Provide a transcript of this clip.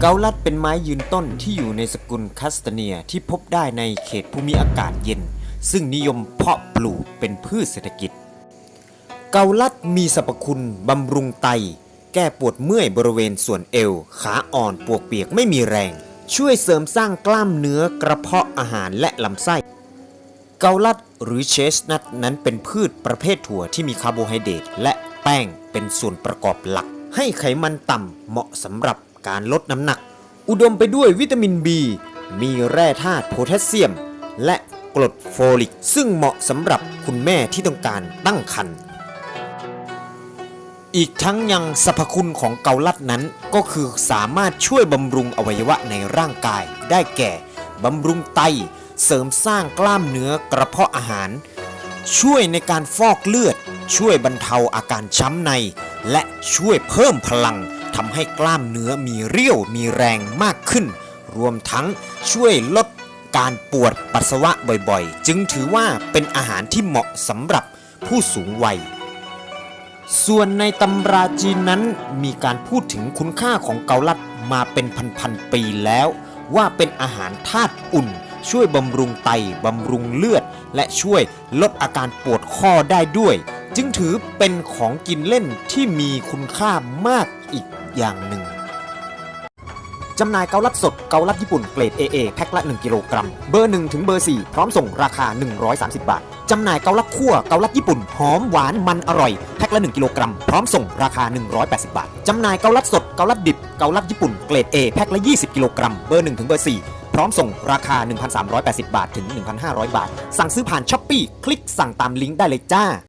เกาลัดเป็นไม้ยืนต้นที่อยู่ในสกุลคัสเตเนียที่พบได้ในเขตภูมิอากาศเย็น ซึ่งนิยมเพาะปลูกเป็นพืชเศรษฐกิจ เกาลัดมีสรรพคุณบำรุงไต แก้ปวดเมื่อยบริเวณส่วนเอว ขาอ่อนปวกเปียกไม่มีแรง ช่วยเสริมสร้างกล้ามเนื้อกระเพาะอาหารและลำไส้ เกาลัดหรือเชสนัทนั้นเป็นพืชประเภทถั่วที่มีคาร์โบไฮเดรตและแป้งเป็นส่วนประกอบหลัก ให้ไขมันต่ำเหมาะสำหรับ การลดน้ำหนัก อุดมไปด้วยวิตามิน B มีแร่ธาตุโพแทสเซียม และกรดโฟลิก ซึ่งเหมาะสำหรับคุณแม่ที่ต้องการตั้งครรภ์อีกทั้งยังสรรพคุณของเกาลัดนั้นก็คือสามารถช่วยบำรุงอวัยวะในร่างกาย ได้แก่บำรุงไต เสริมสร้างกล้ามเนื้อกระเพาะอาหาร ช่วยในการฟอกเลือด ช่วยบรรเทาอาการช้ำใน และช่วยเพิ่มพลัง ทำให้กล้ามเนื้อมีเรี่ยวมีแรงมากขึ้น รวมทั้งช่วยลดการปวดปัสสาวะบ่อยๆ จึงถือว่าเป็นอาหารที่เหมาะสำหรับผู้สูงวัย ส่วนในตำราจีนนั้นมีการพูดถึงคุณค่าของเกาลัดมาเป็นพันๆปีแล้ว ว่าเป็นอาหารธาตุอุ่น ช่วยบำรุงไตบำรุงเลือด และช่วยลดอาการปวดข้อได้ด้วย จึงถือเป็นของกินเล่นที่มีคุณค่ามากอีก อย่างหนึ่ง จำหน่ายเกาลัดสดเกาลัดญี่ปุ่นเกรด AA แพ็คละ 1 กิโลกรัม เบอร์ 1 ถึงเบอร์ 4 พร้อมส่งราคา 130 บาท จำหน่ายเกาลัดคั่วเกาลัดญี่ปุ่น หอมหวานมันอร่อย แพ็คละ 1 กิโลกรัม พร้อมส่งราคา 180 บาท จำหน่ายเกาลัดสดเกาลัดดิบเกาลัดญี่ปุ่นเกรด A แพ็คละ 20 กิโลกรัม เบอร์ 1 ถึงเบอร์ 4พร้อมส่งราคา 1,380 บาท ถึง 1,500 บาท สั่งซื้อผ่านช้อปปี้คลิกสั่งตามลิงก์ได้เลยจ้า